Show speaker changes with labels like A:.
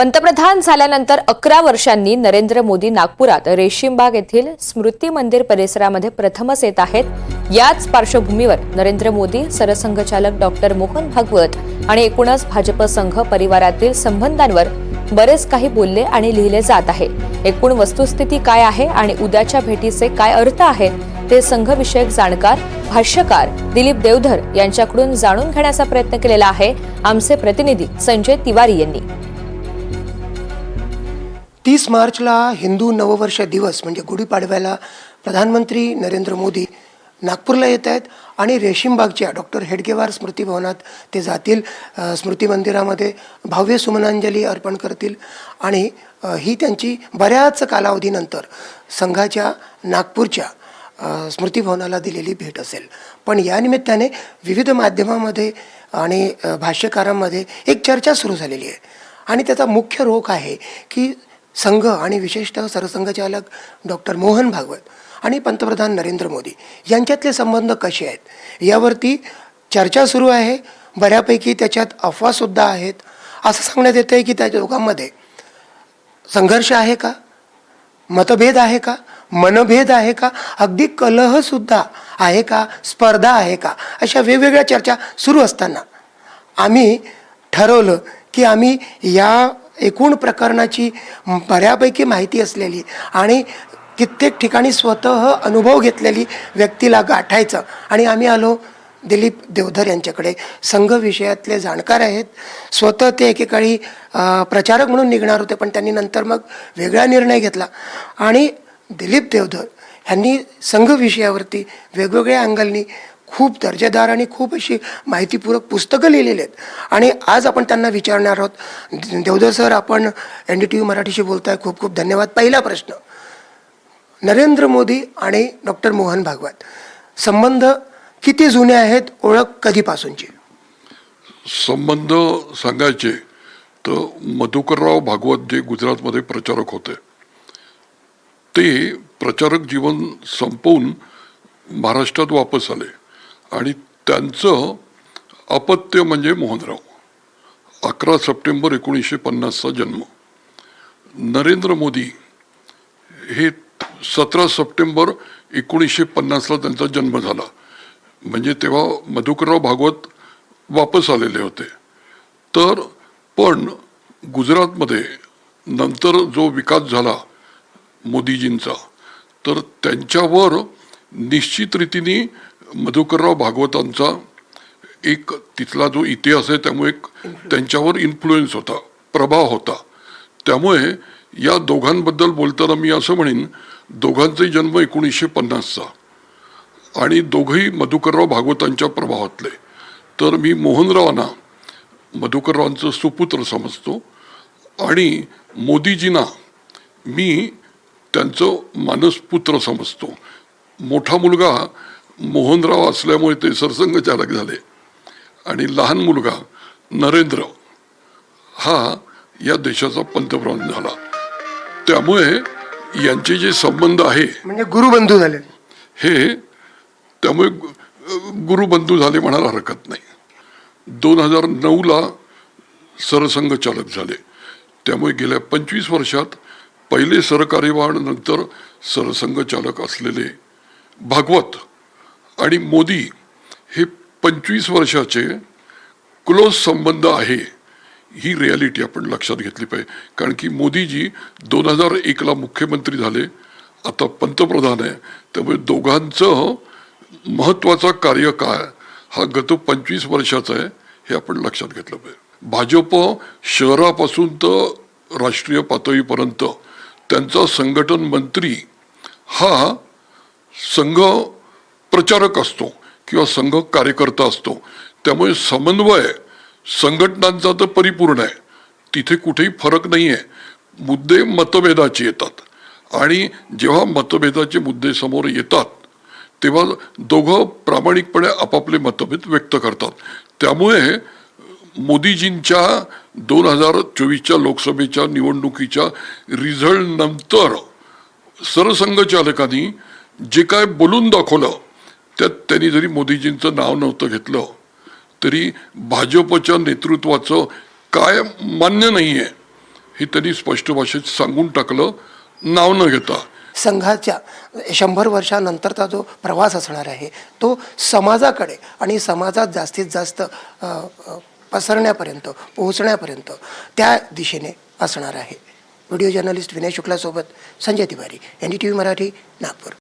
A: पंतप्रधान झाल्यानंतर अकरा वर्षांनी नरेंद्र मोदी नागपुरात रेशीमबाग येथील स्मृती मंदिर परिसरामध्ये प्रथमच येत आहेत. याच पार्श्वभूमीवर नरेंद्र मोदी सरसंघचालक डॉक्टर मोहन भागवत आणि एकूणच भाजप संघ परिवारातील संबंधांवर बरेच काही बोलले आणि लिहिले जात आहे. एकूण वस्तुस्थिती काय आहे आणि उद्याच्या भेटीचे काय अर्थ आहेत ते संघविषयक जाणकार भाष्यकार दिलीप देवधर यांच्याकडून जाणून घेण्याचा प्रयत्न केलेला आहे. आमचे प्रतिनिधी संजय तिवारी यांनी.
B: तीस मार्चला हिंदू नववर्ष दिवस म्हणजे गुढीपाडव्याला प्रधानमंत्री नरेंद्र मोदी नागपूरला येत आहेत आणि रेशीमबागच्या डॉक्टर हेडगेवार स्मृती भवनात ते जातील स्मृती मंदिरामध्ये भव्य सुमनांजली अर्पण करतील आणि ही त्यांची बऱ्याच कालावधीनंतर संघाच्या नागपूरच्या स्मृतीभवनाला स्मृती भवनाला दिलेली भेट असेल. पण या निमित्ताने विविध माध्यमामध्ये आणि भाष्यकारांमध्ये एक चर्चा सुरू झालेली आहे आणि त्याचा मुख्य रोख आहे की संघ आणि विशेषतः सरसंघचालक डॉक्टर मोहन भागवत आणि पंतप्रधान नरेंद्र मोदी यांच्यातले संबंध कसे आहेत? यावरती चर्चा सुरू आहे. बऱ्यापैकी त्याच्यात अफवासुद्धा आहेत. असं सांगण्यात येतं आहे की त्या दोघांमध्ये संघर्ष आहे का? मतभेद आहे का? मनभेद आहे का? अगदी कलहसुद्धा आहे का? स्पर्धा आहे का? अशा वेगवेगळ्या चर्चा सुरू असताना आम्ही ठरवलं की आम्ही या एकूण प्रकरणाची बऱ्यापैकी माहिती असलेली आणि कित्येक ठिकाणी स्वतः अनुभव घेतलेली व्यक्तीला गाठायचं. आणि आम्ही आलो दिलीप देवधर यांच्याकडे. संघ विषयातले जाणकार आहेत. स्वतः ते एकेकाळी प्रचारक म्हणून निघणार होते पण त्यांनी नंतर मग वेगळा निर्णय घेतला. आणि दिलीप देवधर ह्यांनी संघ विषयावरती वेगवेगळ्या अँगलनी खूप दर्जेदार आणि खूप अशी माहितीपूरक पुस्तकं लिहिलेली आहेत. आणि आज आपण त्यांना विचारणार आहोत. देवधर सर आपण एन डी टी व्ही मराठीशी बोलताय. खूप खूप धन्यवाद. पहिला प्रश्न. नरेंद्र मोदी आणि डॉक्टर मोहन भागवत. संबंध किती जुने आहेत? ओळख कधीपासूनची?
C: संबंध सांगायचे तर मधुकरराव भागवत जे गुजरातमध्ये प्रचारक होते ते प्रचारक जीवन संपवून महाराष्ट्रात वापस आले. आणि त्यांचं अपत्य म्हणजे मोहनराव. अकरा सप्टेंबर एकोणीसशे पन्नासचा जन्म. नरेंद्र मोदी हे सतरा सप्टेंबर एकोणीसशे पन्नासला त्यांचा जन्म झाला. म्हणजे तेव्हा मधुकरराव भागवत वापस आलेले होते. तर पण गुजरातमध्ये नंतर जो विकास झाला मोदीजींचा तर त्यांच्यावर निश्चित रीतीने मधुकरराव भागवतांचा एक तिथला जो इतिहास आहे त्यामुळे एक त्यांच्यावर इन्फ्लुएन्स होता प्रभाव होता. त्यामुळे या दोघांबद्दल बोलताना मी असं म्हणेन दोघांचाही जन्म एकोणीसशे पन्नासचा आणि दोघंही मधुकरराव भागवतांच्या प्रभावातले. तर मी मोहनरावांना मधुकररावांचं सुपुत्र समजतो आणि मोदीजींना मी त्यांचं मानसपुत्र समजतो. मोठा मुलगा मोहनराव असल्यामुळे ते सरसंघचालक झाले. आणि लहान मुलगा नरेंद्र हा या देशाचा पंतप्रधान झाला. त्यामुळे यांचे जे संबंध आहे
B: म्हणजे गुरुबंधू झाले.
C: हे त्यामुळे गुरुबंधू झाले म्हणायला हरकत नाही. दोन हजार नऊला सरसंघ चालक झाले. त्यामुळे गेल्या पंचवीस वर्षात पहिले सरकार्यवाह नंतर सरसंघ चालक असलेले भागवत आणि मोदी हे पंचवीस वर्षाचे क्लोज संबंध आहे ही रियालिटी आपण लक्षात घेतली पाहिजे. कारण की मोदीजी दोन हजार एकला मुख्यमंत्री झाले आता पंतप्रधान आहे. त्यामुळे दोघांचं महत्त्वाचा कार्य काय हा गत पंचवीस वर्षाचा आहे हे आपण लक्षात घेतलं पाहिजे. भाजप शहरापासून तर राष्ट्रीय पातळीपर्यंत त्यांचा संघटन मंत्री हा संघ प्रचारक असतो किंवा संघ कार्यकर्ता असतो. त्यामुळे समन्वय संघटनांचा तर परिपूर्ण आहे. तिथे कुठेही फरक नाही आहे मुद्दे मतभेदाचे येतात. आणि जेव्हा मतभेदाचे मुद्दे समोर येतात तेव्हा दोघं प्रामाणिकपणे आपापले मतभेद व्यक्त करतात. त्यामुळे मोदीजींच्या दोन हजार चोवीसच्या लोकसभेच्या निवडणुकीच्या रिझल्टनंतर सरसंघचालकांनी जे काय बोलून दाखवलं त्यात त्यांनी जरी मोदीजींचं नाव नव्हतं घेतलं तरी भाजपच्या नेतृत्वाचं काय मान्य नाही आहे हे त्यांनी स्पष्ट भाषेत सांगून टाकलं नाव न घेता.
B: संघाच्या शंभर वर्षानंतरचा जो प्रवास असणार आहे तो समाजाकडे आणि समाजात जास्तीत जास्त पसरण्यापर्यंत पोहोचण्यापर्यंत त्या दिशेने असणार आहे. Video journalist Vinay शुक्लासोबत Sanjay Tiwari N D T V Marathi Nagpur.